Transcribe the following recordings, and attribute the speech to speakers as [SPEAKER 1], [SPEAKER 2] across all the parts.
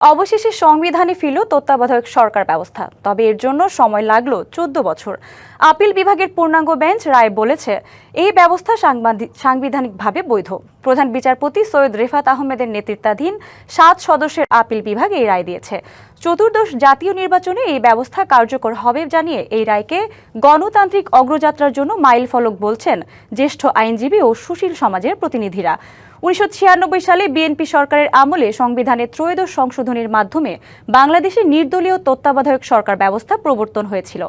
[SPEAKER 1] অবশেষে সংবিধানে ফিরল তত্ত্বাবধায়ক সরকার ব্যবস্থা। তবে এর জন্য সময় লাগল চোদ্দ বছর। আপিল বিভাগের পূর্ণাঙ্গ বেঞ্চ রায় বলেছে, এই ব্যবস্থা সাংবিধানিকভাবে বৈধ। প্রধান বিচারপতি সৈয়দ রেফাত আহমেদের নেতৃত্বাধীন সাত সদস্যের আপিল বিভাগ এই রায় দিয়েছে। চতুর্দশ জাতীয় নির্বাচনে এই ব্যবস্থা কার্যকর হবে জানিয়ে এই রায়কে গণতান্ত্রিক অগ্রযাত্রার জন্য মাইল ফলক বলছেন জ্যেষ্ঠ আইনজীবী ও সুশীল সমাজের প্রতিনিধিরা। উনিশশো ছিয়ানব্বই সালে বিএনপি সরকারের আমলে সংবিধানে ত্রয়োদশ সংশোধনের মাধ্যমে বাংলাদেশে নির্দলীয় তত্ত্বাবধায়ক সরকার ব্যবস্থা প্রবর্তন হয়েছিল।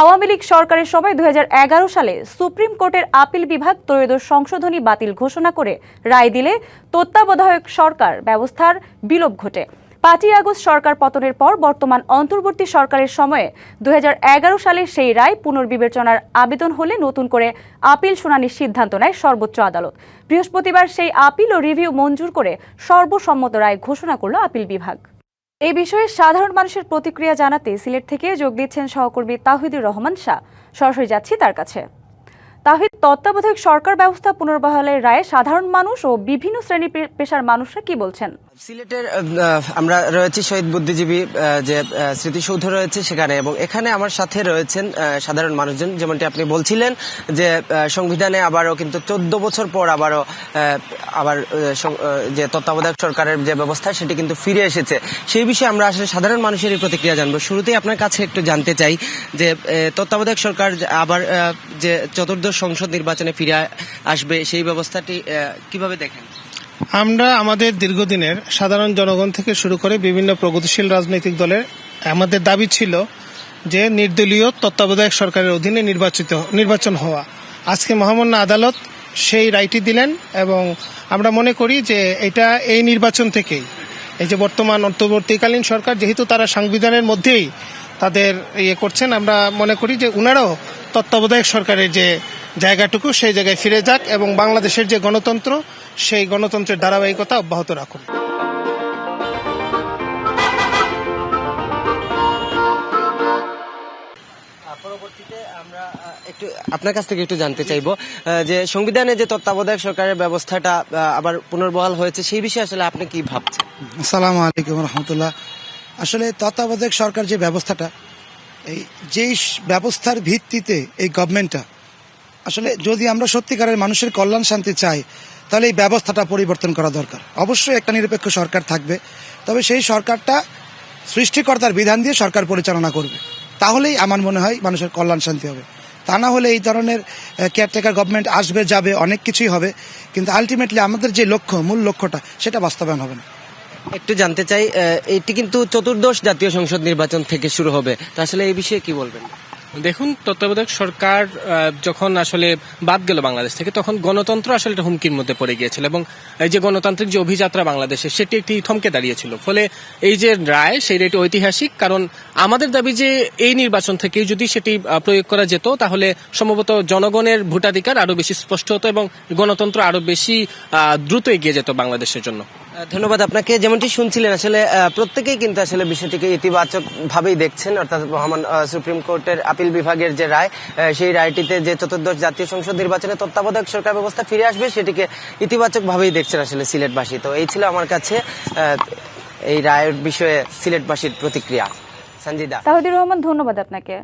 [SPEAKER 1] আওয়ামী লীগ সরকারের সময় দু হাজার এগারো সালে সুপ্রিম কোর্টের আপিল বিভাগ ত্রয়োদশ সংশোধনী বাতিল ঘোষণা করে রায় দিলে তত্ত্বাবধায়ক সরকার ব্যবস্থার বিলোপ ঘটে। পাঁচই আগস্ট সরকার পতনের পর বর্তমান অন্তর্বর্তী সরকারের সময়ে দু হাজার এগারো সালের সেই রায় পুনর্বিবেচনার আবেদন হলে নতুন করে আপিল শুনানির সিদ্ধান্ত নেয় সর্বোচ্চ আদালত। বৃহস্পতিবার সেই আপিল ও রিভিউ মঞ্জুর করে সর্বসম্মত রায় ঘোষণা করল আপিল বিভাগ। এই বিষয়ে সাধারণ মানুষের প্রতিক্রিয়া জানাতে সিলেট থেকে যোগ দিচ্ছেন সহকর্মী তাহিদুর রহমান শাহ। সরাসরি যাচ্ছি তার কাছে। তাহিদ তত্ত্বাবধায়ক সরকার ব্যবস্থা পুনর্বহালের রায়ে সাধারণ মানুষ ও বিভিন্ন শ্রেণি পেশার মানুষরা কি বলছেন?
[SPEAKER 2] সিলেটের আমরা রয়েছি শহীদ বুদ্ধিজীবী যে স্মৃতিসৌধ রয়েছে সেখানে এবং এখানে আমার সাথে রয়েছেন সাধারণ মানুষজন। যেমনটি আপনি বলছিলেন যে সংবিধানে আবারও কিন্তু চোদ্দ বছর পর আবারও আবার যে তত্ত্বাবধায়ক সরকারের যে ব্যবস্থা সেটি কিন্তু ফিরে এসেছে। সেই বিষয়ে আমরা আসলে সাধারণ মানুষেরই প্রতিক্রিয়া জানব। শুরুতেই আপনার কাছে একটু জানতে চাই যে তত্ত্বাবধায়ক সরকার আবার যে চতুর্দশ সংসদ নির্বাচনে ফিরে আসবে, সেই ব্যবস্থাটি কীভাবে দেখেন?
[SPEAKER 3] আমরা আমাদের দীর্ঘদিনের সাধারণ জনগণ থেকে শুরু করে বিভিন্ন প্রগতিশীল রাজনৈতিক দলের, আমাদের দাবি ছিল যে নির্দলীয় তত্ত্বাবধায়ক সরকারের অধীনে নির্বাচিত, নির্বাচন হওয়া। আজকে মহামান্য আদালত সেই রায়টি দিলেন এবং আমরা মনে করি যে এটা এই নির্বাচন থেকেই। এই যে বর্তমান, অন্তর্বর্তীকালীন সরকার যেহেতু তারা সংবিধানের মধ্যেই তাদের ইয়ে করছেন, আমরা মনে করি যে উনারাও তত্ত্বাবধায়ক সরকারের যে জায়গাটুকু সেই জায়গায় ফিরে যাক এবং বাংলাদেশের যে গণতন্ত্র সেই গণতন্ত্রের ধারাবাহিকতা অব্যাহত রাখুন।
[SPEAKER 2] পরবর্তীতে আমরা একটু আপনার কাছ থেকে একটু জানতে চাইব আহ, যে সংবিধানে যে তত্ত্বাবধায়ক সরকারের ব্যবস্থাটা আবার পুনর্বহাল হয়েছে সেই বিষয়ে আসলে আপনি কি ভাবছেন?
[SPEAKER 4] আসসালামু আলাইকুম রহমতুল্লাহ। আসলে তত্ত্বাবধায়ক সরকার যে ব্যবস্থাটা এই যেই ব্যবস্থার ভিত্তিতে এই গভর্নমেন্টটা আসলে যদি আমরা সত্যিকারের মানুষের কল্যাণ শান্তি চাই, তাহলে এই ব্যবস্থাটা পরিবর্তন করা দরকার। অবশ্যই একটা নিরপেক্ষ সরকার থাকবে, তবে সেই সরকারটা সৃষ্টিকর্তার বিধান দিয়ে সরকার পরিচালনা করবে। তাহলেই আমার মনে হয় মানুষের কল্যাণ শান্তি হবে। তা না হলে এই ধরনের কেয়ারটেকার গভর্নমেন্ট আসবে, যাবে, অনেক কিছুই হবে, কিন্তু আলটিমেটলি আমাদের যে লক্ষ্য, মূল লক্ষ্যটা, সেটা বাস্তবায়ন হবে না।
[SPEAKER 2] একটু জানতে চাই এটি কিন্তু চতুর্দশ জাতীয় সংসদ নির্বাচন থেকে শুরু হবে। তো আসলে এই বিষয়ে কি বলবেন?
[SPEAKER 5] দেখুন, তত্ত্বাবধায়ক সরকার যখন আসলে বাদ গেল বাংলাদেশ থেকে, তখন গণতন্ত্র আসলে হুমকির মধ্যে পড়ে গিয়েছিল এবং এই যে গণতান্ত্রিক যে অভিযাত্রা বাংলাদেশে, সেটি একটি থমকে দাঁড়িয়েছিল। ফলে এই যে রায়, সেই রায়টি ঐতিহাসিক, কারণ আমাদের দাবি যে এই নির্বাচন থেকে যদি সেটি প্রয়োগ করা যেত, তাহলে সম্ভবত জনগণের ভোটাধিকার আরও বেশি স্পষ্ট হতো এবং গণতন্ত্র আরও বেশি দ্রুত এগিয়ে যেত বাংলাদেশের জন্য।
[SPEAKER 2] ধন্যবাদ আপনাকে। যেমনটি শুনছিলেন, আসলে প্রত্যেকেই কিন্তু আসলে বিষয়টিকে ইতিবাচক ভাবেই দেখছেন, অর্থাৎ মহামান সুপ্রিম কোর্টের আপিল বিভাগের যে রায় সেই রায়টিতে যে চতুর্দশ জাতীয় সংসদ নির্বাচনে তত্ত্বাবধায়ক সরকার ব্যবস্থা ফিরে আসবে, সেটিকে ইতিবাচক ভাবেই দেখছেন আসলে সিলেটবাসী। তো এই ছিল আমার কাছে এই রায়ের বিষয়ে সিলেটবাসীর প্রতিক্রিয়া। সঞ্জিদা।
[SPEAKER 1] তাহিদুর রহমান, ধন্যবাদ আপনাকে।